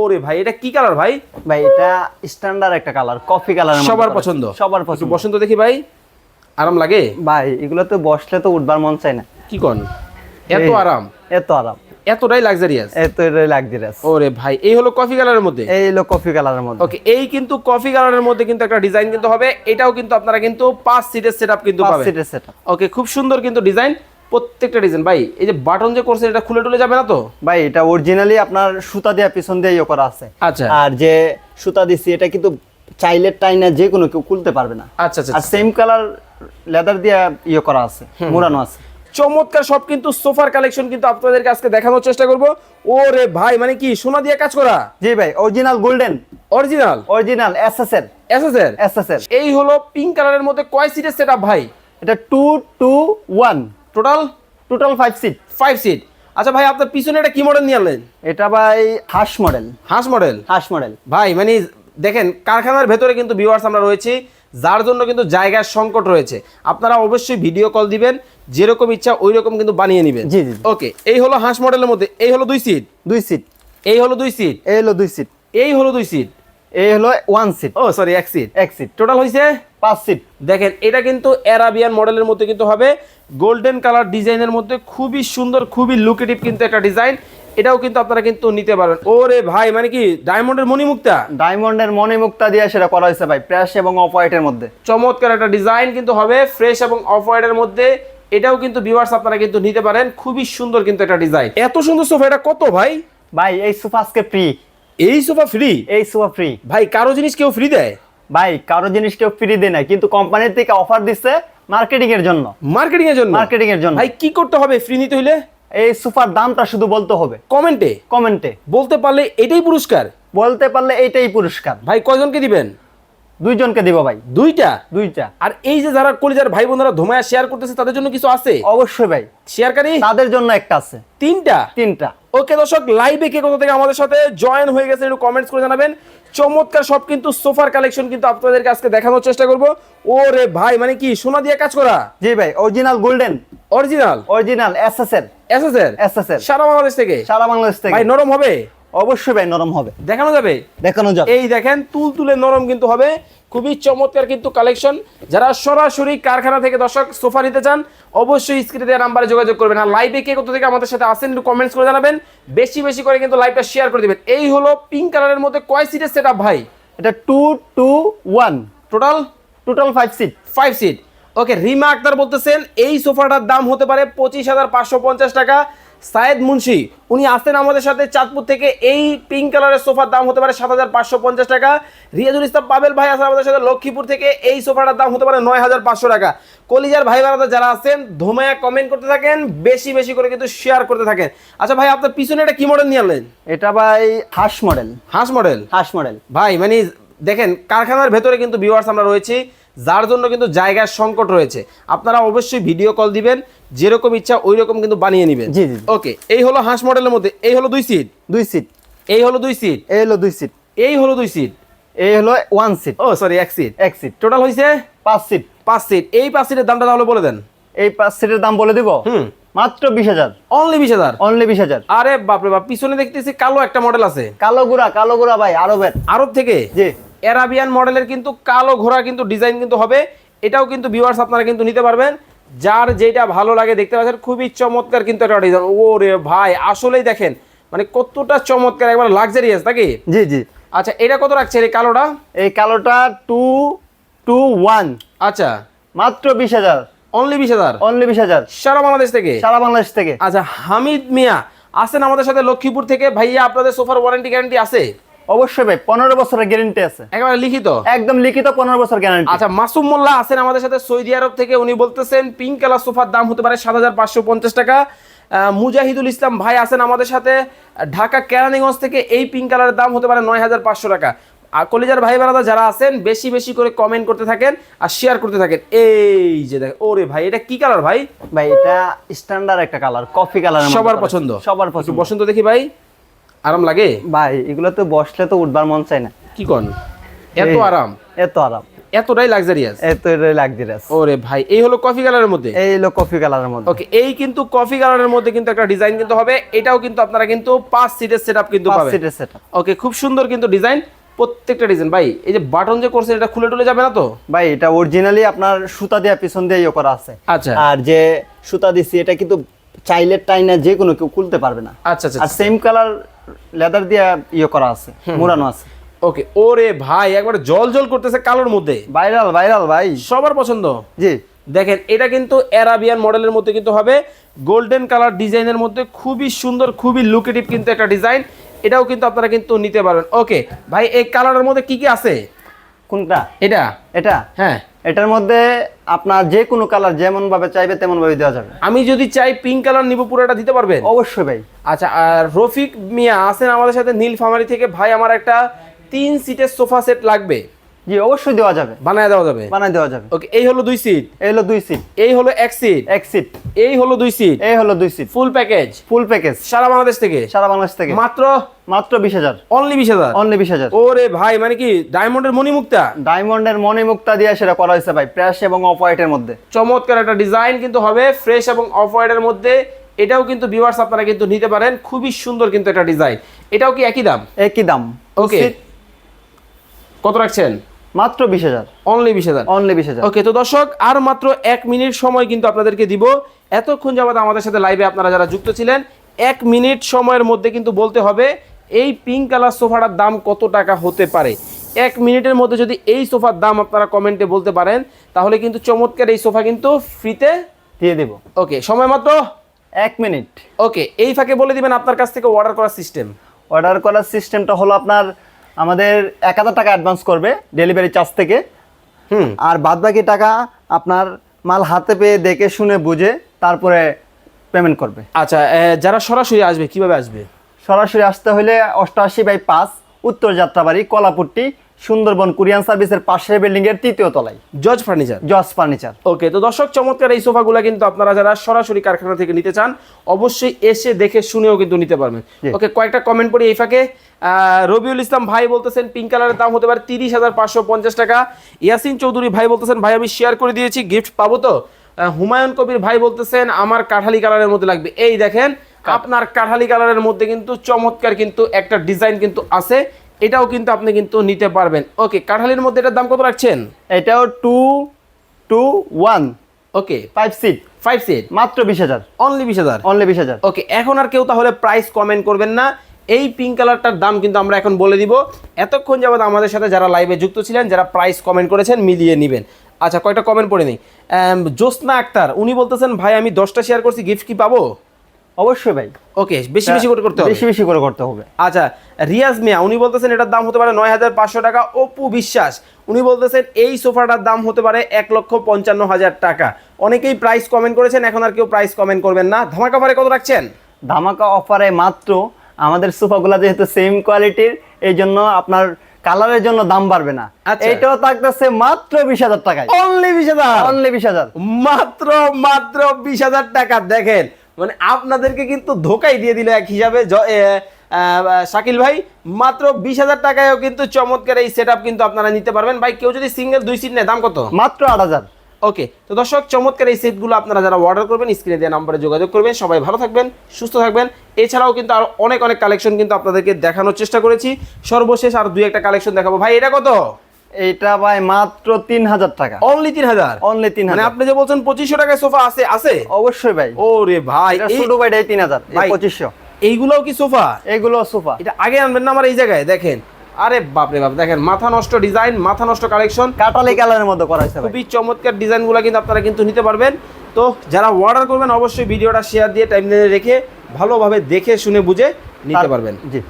ওরে ভাই এটা কি কালার ভাই? ভাই এটা স্ট্যান্ডার্ড একটা কালার কফি কালার সবার পছন্দ? সবার পছন্দ। বসন্ত দেখি ভাই আরাম লাগে? ভাই এগুলো তো বসলে তো উঠবার মন চায় না। কি কন? এত আরাম। এত আরাম। এতটাই লাক্সারিয়াস এত লাগজিরাস ওরে ভাই এই হলো কফি কালারের মধ্যে? এই হলো কফি কালারের মধ্যে। ওকে এই কিন্তু কফি কালারের মধ্যে কিন্তু একটা ডিজাইন কিন্তু হবে এটাও কিন্তু আপনারা কিন্তু পাঁচ সিটের সেটআপ কিন্তু পাঁচ পাবেন। সিটের সেটআপ ওকে খুব সুন্দর কিন্তু ডিজাইন প্রত্যেকটা ডিজাইন ভাই এই যে বাটন যে করছেন এটা খুলে টুলে যাবে না তো? ভাই এটা অরিজিনালি আপনার সুতা দেওয়া পিছন দিয়ে ইয়ে করা আছে। আচ্ছা। আর যে সুতা দিছি এটা কিন্তু চাইলে টাইনা যে কোনো কেউ খুলতে পারবে না। আচ্ছা আচ্ছা আর সেম কালার লেদার দিয়ে ইয়ে করা আছে মোড়ানো আছে। চমৎকার সব কিন্তু সোফার কালেকশন কিন্তু আপনাদেরকে আজকে দেখানোর চেষ্টা করব। ওরে ভাই মানে কি সোনা দিয়ে কাজ করা? জি ভাই অরিজিনাল গোল্ডেন অরিজিনাল অরিজিনাল এসএসএর এসএসএর এসএসএর এই হলো পিঙ্ক কালারের মধ্যে কয় সিটের সেটআপ ভাই? এটা two two one total total five seat five seat আচ্ছা ভাই আপনার পিছনে এটা কি মডেল নিয়ে আনলেন? এটা ভাই হাঁস মডেল হাঁস মডেল হাঁস মডেল ভাই মানে দেখেন কারখানার ভেতরে কিন্তু ভিউয়ার্স আমরা রয়েছি যার জন্য কিন্তু জায়গার সংকট রয়েছে। আপনারা অবশ্যই ভিডিও কল দিবেন যেরকম ইচ্ছা ওই রকম কিন্তু বানিয়ে নেবেন। জি, জি, জি। ওকে এই হলো হাঁস মডেলের মধ্যে এই হলো দুই সিট দুই সিট এই হলো দুই সিট এই হলো দুই সিট এই হলো দুই সিট এই হলো ওয়ান সিট ও সরি এক সিট এক সিট টোটাল হয়েছে পাঁচ সিট দেখেন এটা কিন্তু অ্যারাবিয়ান মডেলের মধ্যে কিন্তু হবে। গোল্ডেন কালার ডিজাইনের মধ্যে খুবই সুন্দর খুবই লুকেটিভ কিন্তু একটা ডিজাইন এটাও কিন্তু আপনারা কিন্তু নিতে পারবেন ওরে ভাই মানে কি ডায়মন্ডের মণিমুক্তা? ডায়মন্ডের মনে মুক্তা দিয়ে সেটা করা হয়েছে ভাই প্রেস এবং অফ হোয়াইটের মধ্যে। চমৎকার একটা ডিজাইন কিন্তু হবে ফ্রেশ এবং অফ হোয়াইটের মধ্যে। এটাও কিন্তু ভিউয়ার্স আপনারা কিন্তু নিতে পারেন। খুবই সুন্দর কিন্তু একটা ডিজাইন এত সুন্দর সোফা এটা কত ভাই? ভাই এই সোফা আজকে ফ্রি এই সোফা ফ্রি এই সোফা ফ্রি ভাই কারও জিনিস কেউ ফ্রি দেয়? ভাই কারও জিনিস কেউ ফ্রি দেয় না কিন্তু কোম্পানির থেকে অফার দিচ্ছে মার্কেটিং এর জন্য। মার্কেটিং এর জন্য? মার্কেটিং এর জন্য। ভাই কি করতে হবে? ফ্রি নিতে হইলে? এই সোফার দামটা শুধু বলতে হবে। কমেন্টে কমেন্টে বলতে পারলে এটাই পুরস্কার? বলতে পারলে এইটাই পুরস্কার। ভাই কয়জনকে দিবেন? দুইজনকে দিব ভাই। দুইটা? দুইটা। আর এই যে যারা কলিজার ভাই বোনেরা ধোমায়া শেয়ার করতেছে তাদের জন্য কিছু আছে? অবশ্যই ভাই। শেয়ারকারী তাদের জন্য একটা আছে। তিনটা? তিনটা। ওকে দর্শক লাইভে কে কোথা থেকে আমাদের সাথে জয়েন হয়ে গেছে একটু কমেন্টস করে জানাবেন। চমৎকার সব কিন্তু সোফার কালেকশন কিন্তু আপনাদেরকে আজকে দেখানোর চেষ্টা করব। ওরে ভাই মানে কি সোনা দিয়ে কাজ করা? জি ভাই original golden original original SSL SSL SSL সারা বাংলাদেশ থেকে? সারা বাংলাদেশ থেকে। ভাই নরম হবে? অবশ্যই ভাই নরম হবে। দেখানো যাবে? দেখানো যাবে। এই দেখেন তুল তুলে নরম কিন্তু হবে। খুবই চমৎকার কিন্তু কালেকশন যারা সরাসরি কারখানা থেকে দর্শক সোফা নিতে চান অবশ্যই স্ক্রিনে দেওয়া নাম্বারে যোগাযোগ করবেন। আর লাইভে কে কোথা থেকে আমাদের সাথে আসেন একটু কমেন্টস করে জানাবেন। বেশি বেশি করে কিন্তু লাইভটা শেয়ার করে দিবেন। এই হলো পিঙ্ক কালারের মধ্যে কয় সিটের সেট ভাই? এটা two two one total total five seat five seat okay Rima Akter বলতেছেন এই সোফাটার দাম হতে পারে পঁচিশ হাজার পাঁচশো পঞ্চাশ টাকা। সায়েদ মুন্সি উনি আসতেন আমাদের সাথে চাঁদপুর থেকে। এই পিঙ্ক কালারের সোফার দাম হতে পারে সাত হাজার পাঁচশো পঞ্চাশ টাকা। রিয়াজুল ইসলাম পাবেল ভাই আসেন আমাদের সাথে লক্ষ্মীপুর থেকে। এই সোফাটার দাম হতে পারে নয় হাজার পাঁচশো টাকা। কলিজার ভাই বারাদা যারা আছেন ধোমায়া কমেন্ট করতে থাকেন বেশি বেশি করে কিন্তু শেয়ার করতে থাকেন। আচ্ছা ভাই আপনার পিছনে এটা কি মডেল নিয়ে আনলেন? এটা ভাই হাঁস মডেল হাঁস মডেল হাঁস মডেল ভাই মানে দেখেন কারখানার ভেতরে কিন্তু ভিউয়ার্স আমরা রয়েছি। যার জন্য কিন্তু জায়গার সংকট রয়েছে। আপনারা অবশ্যই ভিডিও কল দিবেন যেরকম ইচ্ছা ওই রকম কিন্তু বানিয়ে নেবেন। জি, জি। ওকে এই হলো হাঁস মডেলের মধ্যে এই হলো দুই সিট দুই সিট এই হলো দুই সিট এই হলো দুই সিট এই হলো দুই সিট এই হলো ওয়ান সিট ও সরি এক সিট এক সিট টোটাল হয়েছে পাঁচ সিট পাঁচ সিট এই পাঁচ সিটের দামটা তাহলে বলে দেন। এই পাঁচ সিটের দাম বলে দিব? হুম। মাত্র বিশ হাজার। অনলি বিশ হাজার? অনলি বিশ হাজার। আরে বাপরে বাপ পিছনে দেখতেছি কালো একটা মডেল আছে। কালো গুড়া কালো গুড়া ভাই আরবের। আরব থেকে? জি। অ্যারাবিয়ান মডেলের কিন্তু কালো ঘোড়া কিন্তু ডিজাইন কিন্তু হবে। এটাও কিন্তু ভিউয়ার্স আপনারা কিন্তু নিতে পারবেন। যার যেটা ভালো লাগে দেখতে পাচ্ছেন খুবই চমৎকার কিন্তু একটা ডিজাইন ও রে ভাই আসলেই দেখেন মানে কতটা চমৎকার একবার লাক্সারিয়াস নাকি? জি জি। আচ্ছা এটা কত রাখছেন এই কালোটা? এই কালোটা টু টু ওয়ান আচ্ছা। মাত্র বিশ হাজার। অনলি বিশ হাজার? অনলি বিশ হাজার। সারা বাংলাদেশ থেকে? সারা বাংলাদেশ থেকে। আচ্ছা হামিদ মিয়া আসেন আমাদের সাথে লক্ষ্মীপুর থেকে। ভাইয়া আপনাদের সোফার ওয়ারেন্টি গ্যারান্টি আছে? অবশ্যই ভাই পনেরো বছরের গ্যারেন্টি আছে। একেবারে লিখিত? একদম লিখিত পনেরো বছর গ্যারান্টি আচ্ছা মাসুম মোল্লা আছেন আমাদের সাথে সৌদি আরব থেকে। উনি বলতেছেন পিঙ্ক কালার সোফার দাম হতে পারে সাত হাজার পাঁচশো পঞ্চাশ টাকা। মুজাহিদুল ইসলাম ভাই আছেন আমাদের সাথে। ঢাকা কেরানীগঞ্জ থেকে এই পিঙ্ক কালারের দাম হতে পারে নয় হাজার পাঁচশো টাকা। আর কলিজার ভাই বারাদা যারা আছেন বেশি বেশি করে কমেন্ট করতে থাকেন আর শেয়ার করতে থাকেন। এই যে দেখ ওরে ভাই এটা কি কালার ভাই? ভাই এটা স্ট্যান্ডার্ড একটা কালার কফি কালার সবার পছন্দ। সবার পছন্দ। বসন্ত দেখি ভাই। আরাম লাগে? ভাই এগুলো তো বসলে তো উঠবার মন চাই না। কি কন? এত আরাম? এত আরাম। এতটাই লাক্সারিয়াস এতটাই লাক্সারিয়াস ওরে ভাই এই হলো কফি কালারের মধ্যে? এই হলো কফি কালারের মধ্যে। ওকে এই কিন্তু কফি কালারের মধ্যে কিন্তু একটা ডিজাইন কিন্তু হবে। এটাও কিন্তু আপনারা কিন্তু পাঁচ সিটের সেটআপ কিন্তু পাঁচ পাবেন। সিটের সেটআপ ওকে খুব সুন্দর কিন্তু ডিজাইন প্রত্যেকটা ডিজাইন ভাই এই যে বাটন যে করছেন এটা খুলে টুলে যাবে না তো? ভাই এটা অরিজিনালি আপনার সুতা দেওয়া পিছন দিয়ে ইয়ে করা আছে। আচ্ছা। আর যে সুতা দিছি এটা কিন্তু চাইলে টাইনা যে কোনো কেউ খুলতে পারবে না। আচ্ছা আচ্ছা আর সেম কালার লেদার দিয়ে ইয়ে করা আছে মুড়ানো আছে। ওকে ওরে ভাই একবার জল জল করতেছে কালোর মধ্যে। ভাইরাল ভাইরাল ভাই। সবার পছন্দ। জি। দেখেন এটা কিন্তু অ্যারাবিয়ান মডেলের মধ্যে কিন্তু হবে। গোল্ডেন কালার ডিজাইনের মধ্যে খুবই সুন্দর খুবই লুকেটিভ কিন্তু একটা ডিজাইন এটাও কিন্তু আপনারা কিন্তু নিতে পারবেন ওকে ভাই এই কালারের মধ্যে কি কি আছে? কোনটা? এটা? এটা? হ্যাঁ। এটার মধ্যে আপনার যে কোনো কালার যেমন ভাবে চাইবে তেমন ভাবে দেওয়া যাবে। আমি যদি চাই পিঙ্ক কালার নিব পুরোটা দিতে পারবে অবশ্যই ভাই। আচ্ছা আর রফিক মিয়া আছেন আমাদের সাথে নীল ফামারি থেকে। ভাই আমার একটা তিন সিটের সোফা সেট লাগবে। জি অবশ্যই দেওয়া যাবে। বানায় দেওয়া যাবে? বানাই দেওয়া যাবে। ওকে এই হলো দুই সিট এই হলো দুই সিট এই হলো এক সিট এক সিট এই হলো দুই সিট এই হলো দুই seat full package full package সারা বাংলাদেশ থেকে? সারা বাংলাদেশ থেকে। মাত্র? মাত্র বিশ হাজার। অনলি বিশ হাজার? অনলি বিশ হাজার। ওরে ভাই মানে কি ডায়মন্ডের মণিমুক্তা? ডায়মন্ডের মণিমুক্তা দিয়ে সেটা করা হয়েছে ভাই প্রেস এবং অফ হোয়াইটের মধ্যে। চমৎকার একটা ডিজাইন কিন্তু হবে ফ্রেশ এবং অফ হোয়াইটের মধ্যে। এটাও কিন্তু ভিউয়ার্স আপনারা কিন্তু নিতে পারেন খুবই সুন্দর কিন্তু একটা ডিজাইন এটাও কি একই দাম? একই দাম। ওকে কত রাখছেন? মাত্র বিশ হাজার। অনলি বিশ হাজার। অনলি বিশ হাজার। ওকে তো দর্শক আর মাত্র এক মিনিট সময় কিন্তু আপনাদেরকে দিব। এতক্ষণ যাবত আমাদের সাথে লাইভে আপনারা যারা যুক্ত ছিলেন এক মিনিট সময়ের মধ্যে কিন্তু বলতে হবে এই পিঙ্ক কালার সোফাটার দাম কত টাকা হতে পারে? এক মিনিটের মধ্যে যদি এই সোফার দাম আপনারা কমেন্টে বলতে পারেন তাহলে কিন্তু চমৎকার এই সোফা কিন্তু ফ্রিতে দিয়ে দিব। ওকে সময় মাত্র? এক মিনিট। ওকে এই ফাঁকে বলে দিবেন আপনার কাছ থেকে অর্ডার করার সিস্টেম অর্ডার করার সিস্টেমটা হলো আপনার আমাদের এক হাজার টাকা অ্যাডভান্স করবে ডেলিভারি চার্জ থেকে। হুম। আর বাদ বাকি টাকা আপনার মাল হাতে পেয়ে দেখে শুনে বুঝে তারপরে পেমেন্ট করবে। আচ্ছা যারা সরাসরি আসবে কীভাবে আসবে? সরাসরি আসতে হলে অষ্টআশি বাই পাঁচ উত্তর যাত্রাবাড়ি কলাপুট্টি সুন্দরবন কুরিয়ান সার্ভিসের পাশের বিল্ডিং এর তৃতীয় তলায়। জজ ফার্নিচার। জজ ফার্নিচার। ওকে তো দর্শক চমৎকার এই সোফাগুলো কিন্তু আপনারা যারা সরাসরি কারখানা থেকে নিতে চান অবশ্যই এসে দেখে শুনেও কিন্তু নিতে পারবেন। ওকে কয়েকটা কমেন্ট পড়ি এই ফাঁকে। রবিউল ইসলাম ভাই বলতেছেন পিঙ্ক কালারের দাম হতে পারে তিরিশ হাজার পাঁচশো পঞ্চাশ টাকা। ইয়াসিন চৌধুরী ভাই বলতেছেন ভাই আমি শেয়ার করে দিয়েছি গিফট পাবো তো? হুমায়ুন কবির ভাই বলতেছেন আমার কাঠালি কালারের মধ্যে লাগবে। এই দেখেন আপনার কাঠালি কালারের মধ্যে কিন্তু চমৎকার কিন্তু একটা ডিজাইন কিন্তু আছে। এটাও কিন্তু আপনি কিন্তু নিতে পারবেন। ওকে কাঠালির মধ্যে এটার দাম কত রাখছেন? এটাও two two one. Okay. Five seat five seat মাত্র বিশ হাজার। অনলি বিশ হাজার? অনলি বিশ হাজার। ওকে এখন আর কেউ তাহলে প্রাইস কমেন্ট করবেন না। এই পিঙ্ক কালারটার দাম কিন্তু আমরা এখন বলে দিব। এতক্ষণ যাবত আমাদের সাথে যারা লাইভে যুক্ত ছিলেন যারা প্রাইস কমেন্ট করেছেন মিলিয়ে নেবেন। আচ্ছা কয়েকটা কমেন্ট পড়ে নিই? জ্যোৎস্না আক্তার উনি বলতেছেন ভাই আমি দশটা শেয়ার করছি গিফট কি পাবো? অবশ্যই ভাই। ওকে বেশি বেশি করে করতে হবে? বেশি বেশি করে করতে হবে। আচ্ছা রিয়াজ মিয়া উনি বলতেছেন এটার দাম হতে পারে নয় হাজার পাঁচশো টাকা। অপু বিশ্বাস উনি বলতেছেন এই সোফাটার দাম হতে পারে এক লক্ষ পঞ্চান্ন হাজার টাকা। অনেকেই প্রাইস কমেন্ট করেছেন এখন আর কেউ প্রাইস কমেন্ট করবেন না। ধামাকা ভারে কত রাখছেন? ধামাকা অফারে মাত্র আমাদের সোফাগুলো যেহেতু সেম কোয়ালিটির এই জন্য আপনার কালারের জন্য দাম বাড়বে না। আচ্ছা। এটাও থাকতেছে মাত্র বিশ হাজার টাকায়। অনলি বিশ হাজার। অনলি বিশ হাজার। মাত্র মাত্র বিশ হাজার টাকা। দেখেন মানে আপনাদেরকে কিন্তু ধোকাই দিয়ে দিল এক হিসাবে। শাকিল ভাই মাত্র বিশ হাজার টাকায়ও কিন্তু চমৎকার এই সেট কিন্তু আপনারা নিতে পারবেন। ভাই কেউ যদি সিঙ্গেল দুই সিট নেয় দাম কত? মাত্র আট হাজার। ওকে তো দর্শক চমৎকার এই সেটগুলো আপনারা যারা অর্ডার করবেন স্ক্রিনে দেওয়া নাম্বারে যোগাযোগ করবেন। সবাই ভালো থাকবেন সুস্থ থাকবেন। এছাড়াও কিন্তু আর অনেক অনেক কালেকশন কিন্তু আপনাদেরকে দেখানোর চেষ্টা করেছি। সর্বশেষ আর দুই একটা কালেকশন দেখাবো। ভাই এটা কত? এইটা ভাই মাত্র তিন হাজার টাকা। অনলি তিন হাজার অনলি তিন মানে হাজার আপনি যে বলছেন পঁচিশশো টাকায় সোফা আছে আছে? অবশ্যই ভাই। ও রে ভাই এটা ছোট ভাইটাই তিন হাজার ভাই। পঁচিশশো। এইগুলোও কি সোফা? এগুলো সোফা। এটা আগে আনবেন না আমার এই জায়গায় দেখেন। আরে বাপরে বাপ দেখেন মাথা নষ্ট ডিজাইন মাথা নষ্ট কালেকশন। কাটালি কালারের মধ্যে করা হয়েছে ভাই। খুবই চমৎকার ডিজাইনগুলো কিন্তু আপনারা কিন্তু নিতে পারবেন। তো যারা অর্ডার করবেন অবশ্যই ভিডিওটা শেয়ার দিয়ে টাইম রেখে ভালোভাবে দেখে শুনে বুঝে নিতে পারবেন। জি।